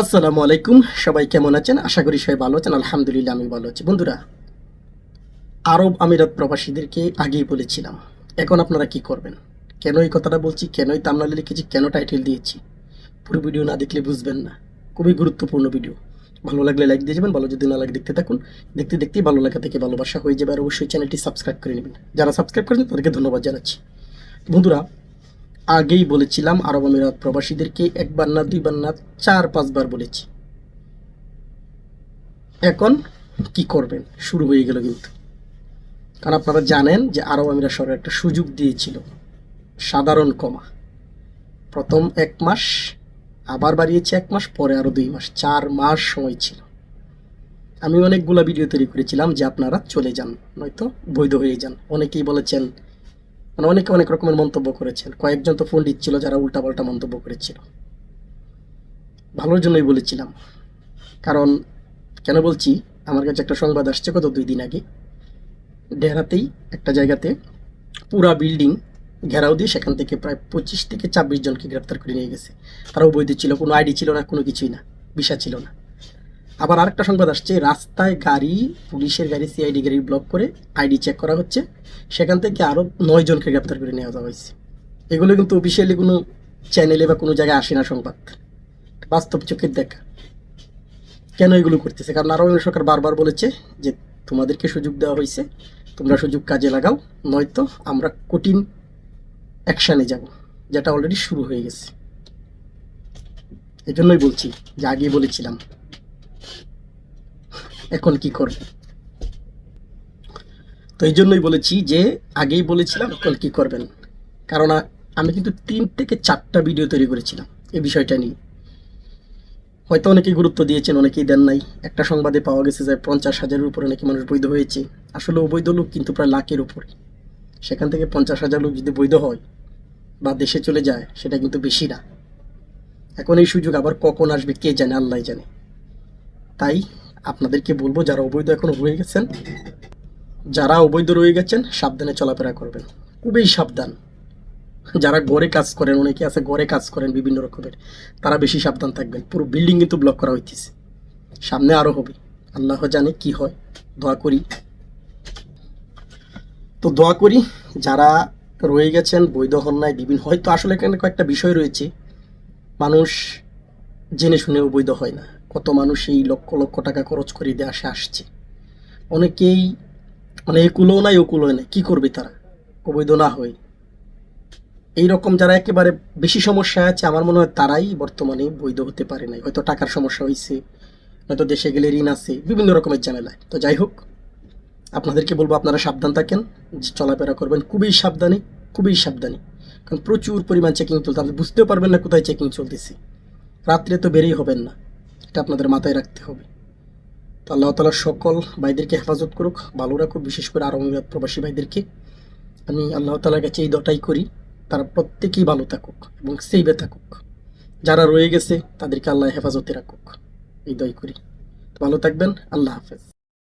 আসসালামু আলাইকুম। সবাই কেমন আছেন? আশা করি সবাই ভালো আছেন। আলহামদুলিল্লাহ, আমি ভালো আছি। বন্ধুরা, আরব আমিরাত প্রবাসীদেরকে আগেই বলেছিলাম, এখন আপনারা কি করবেন? কেন এই কথাটা বলছি? কেনই তামনালে লিখেছি? কেন টাইটেল দিয়েছি? পুরো ভিডিও না দেখলে বুঝবেন না। খুবই গুরুত্বপূর্ণ ভিডিও ভালো লাগলে লাইক দিয়ে যাবেন, ভালো যদি না লাগে দেখতে থাকুন। দেখতে দেখতেই ভালো লাগা থেকে ভালোবাসা হয়ে যাবে। আর অবশ্যই চ্যানেলটি সাবস্ক্রাইব করে নেবেন। যারা সাবস্ক্রাইব করেছেন তাদেরকে ধন্যবাদ জানাচ্ছি। বন্ধুরা আগেই বলেছিলাম, আরব আমিরাত প্রবাসীদেরকে একবার না, দুইবার না, চার, পাঁচবার বলেছি। এখন কি করবেন? শুরু হয়ে গেল কিন্তু। কারণ আপনারা জানেন যে আরব আমিরাত সরকার একটা সুযোগ দিয়েছিল, সাধারণ কমা প্রথম এক মাস, আবার বাড়িয়েছে এক মাস, পরে আরও দুই মাস, চার মাস সময় ছিল। আমি অনেকগুলা ভিডিও তৈরি করেছিলাম যে আপনারা চলে যান, নয়তো বৈধ হয়ে যান। অনেকেই বলেছেন মানে অনেকে অনেক রকমের মন্তব্য করেছেন। কয়েকজন তো ফোন দিচ্ছিল যারা উল্টাপাল্টা মন্তব্য করেছিল। ভালোর জন্যই বলেছিলাম। কারণ কেন বলছি, আমার কাছে একটা সংবাদ আসছে কত দুই দিন আগে। ডেরাতেই একটা জায়গাতে পুরা বিল্ডিং ঘেরাও দিয়ে সেখান থেকে প্রায় পঁচিশ থেকে ছাব্বিশ জনকে গ্রেপ্তার করে নিয়ে গেছে। তারা বৈধ ছিল, কোনো আইডি ছিল না, কোনো কিছুই না, ভিসা ছিল না। আবার আরেকটা সংবাদ আসছে, রাস্তায় গাড়ি, পুলিশের গাড়ি সিআইডি গাড়ি ব্লক করে আইডি চেক করা হচ্ছে। সেখান থেকে আরও নয় জনকে গ্রেপ্তার করে নেওয়া যাওয়া হয়েছে। এগুলো কিন্তু অফিসিয়ালি কোনো চ্যানেলে বা কোনো জায়গায় আসে না সংবাদ। বাস্তব চোখের দেখা। কেন এগুলো করতেছে? কারণ আরও সরকার বারবার বলেছে যে তোমাদেরকে সুযোগ দেওয়া হয়েছে, তোমরা সুযোগ কাজে লাগাও, নয়তো আমরা কঠিন অ্যাকশানে যাব, যেটা অলরেডি শুরু হয়ে গেছে। এজন্যই বলছি, যে আগে বলেছিলাম এখন কি করবে? তো এই জন্যই বলেছি যে, আগেই বলেছিলাম এখন কি করবেন? কারণ আমি কিন্তু তিন থেকে চারটা ভিডিও তৈরি করেছিলাম এই বিষয়টা নিয়ে। হয়তো অনেকেই গুরুত্ব দিয়েছেন, অনেকেই দেন নাই। একটা সংবাদে পাওয়া গেছে যে, পঞ্চাশ হাজারের উপরে নাকি মানুষ বৈধ হয়েছে। আসলে অবৈধ লোক কিন্তু প্রায় লাখের উপরে। সেখান থেকে পঞ্চাশ হাজার লোক যদি বৈধ হয় বা দেশে চলে যায়, সেটা কিন্তু বেশি না। এখন এই সুযোগ আবার কখন আসবে, কে জানে আল্লাহ জানে। তাই আপনাদেরকে বলব, যারা অবৈধ এখন হয়ে গেছেন, যারা অবৈধ রয়ে গেছেন, সাবধানে চলাফেরা করবেন। খুবই সাবধান। যারা ঘরে কাজ করেন, অনেকে আছে ঘরে কাজ করেন বিভিন্ন রকমের, তারা বেশি সাবধান থাকবেন। পুরো বিল্ডিং কিন্তু ব্লক করা হইতেছে। সামনে আরও হবে। আল্লাহ জানে কি হয়। দোয়া করি। তো দোয়া করি, যারা রয়ে গেছেন, বৈধ হন নাই, বিভিন্ন হয়তো আসলে এখানে কয়েকটা বিষয় রয়েছে। মানুষ জেনে শুনেও বৈধ হয় না। কত মানুষ এই লক্ষ লক্ষ টাকা খরচ করে আসে আসছে। অনেকেই মানে একুলও নাই ওকুলও নাই। কী করবে তারা? অবৈধ না হয়ে। এই রকম যারা একেবারে বেশি সমস্যা আছে, আমার মনে হয় তারাই বর্তমানে বৈধ হতে পারে নাই। হয়তো টাকার সমস্যা হয়েছে হয়তো দেশে গেলে ঋণ আছে, বিভিন্ন রকমের ঝামেলায়। তো যাই হোক, আপনাদেরকে বলব, আপনারা সাবধান থাকেন চলাফেরা করবেন। খুবই সাবধানে খুবই সাবধানে। কারণ প্রচুর পরিমাণ চেকিং চলতে আপনি বুঝতেও পারবেন না কোথায় চেকিং চলতেছে। রাত্রে তো বেরিয়ে হবেন না। এটা আপনাদের মাথায় রাখতে হবে। তো আল্লাহ তালা সকল ভাইদেরকে হেফাজত করুক, ভালো রাখুক, বিশেষ করে আরব আমিরাত প্রবাসী ভাইদেরকে। আমি আল্লাহ তালার কাছে এই দটাই করি, তারা প্রত্যেকেই ভালো থাকুক এবং সেইবে থাকুক। যারা রয়ে গেছে, তাদেরকে আল্লাহ হেফাজতে রাখুক। এই দয় করি। ভালো থাকবেন, আল্লাহ হাফেজ।